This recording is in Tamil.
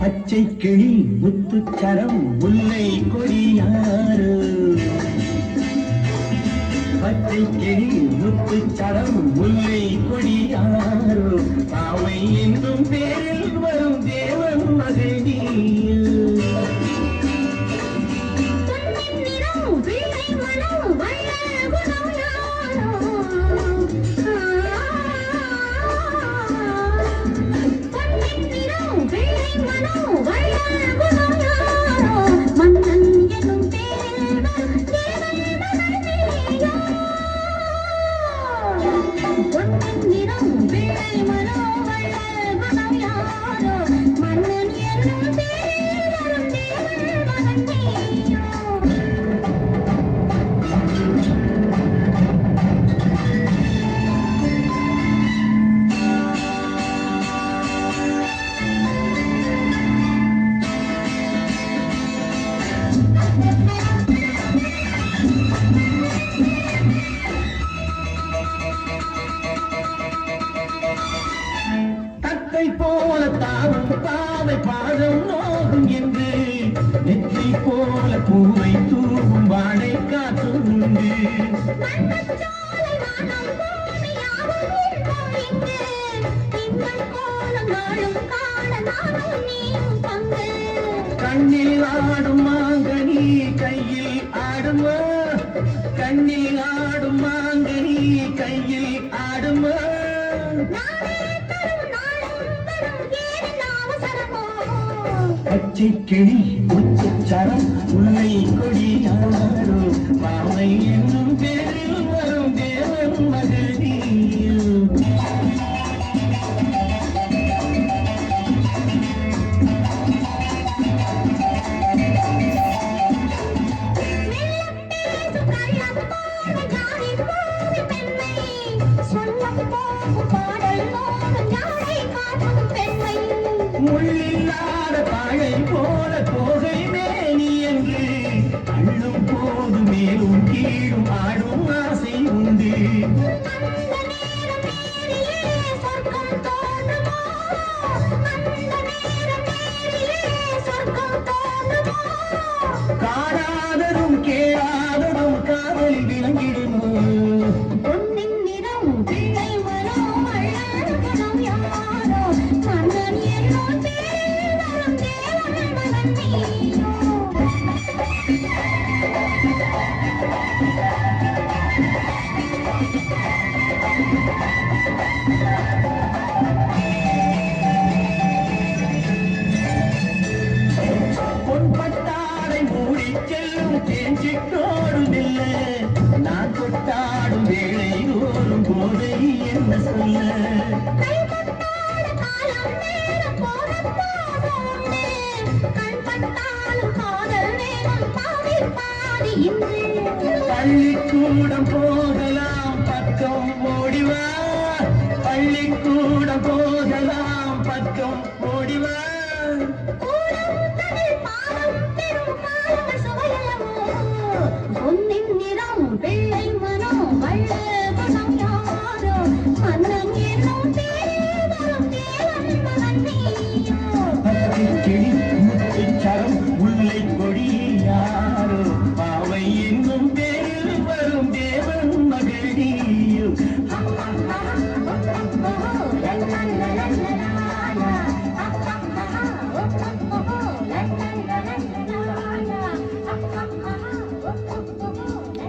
பச்சை கிளி முத்துச்சரம் முல்லை கொடியாறு. பச்சை கிளி முத்துச்சரம் முல்லை கொடியாறு. தாமை என்னும் பேரில் வரும் தேவன் little baby, my love. பாவை பாதம் நோகும் என்று நெற்றி போல பூவை தூவும் வாடை காத்துண்டு கண்ணில் ஆடும் மாங்கனி கையில் ஆடுமா? கண்ணில் ஆடும் மாங்கனி கையில் ஆடுமா? பச்சை கிளி உச்சரம் முல்லை கொடியாரோ பாவை என்னும் பேரில் வரும் தேவன் மகள் தாழை போல தோகை மேனி என்று அள்ளும் போது மேலும் கீழும் ஆடும் ஆசை உண்டு. காணாததும் கேளாததும் காதலில் விளங்கிடுமோ இல்லை நான் கொட்டாடும் வேளை தோறும் போதை என்ன சொல்ல? பள்ளிக்கூடம் போகலாம் பக்கம் ஓடிவா. பள்ளிக்கூடம் போகலாம் பக்கம் ஓடிவா.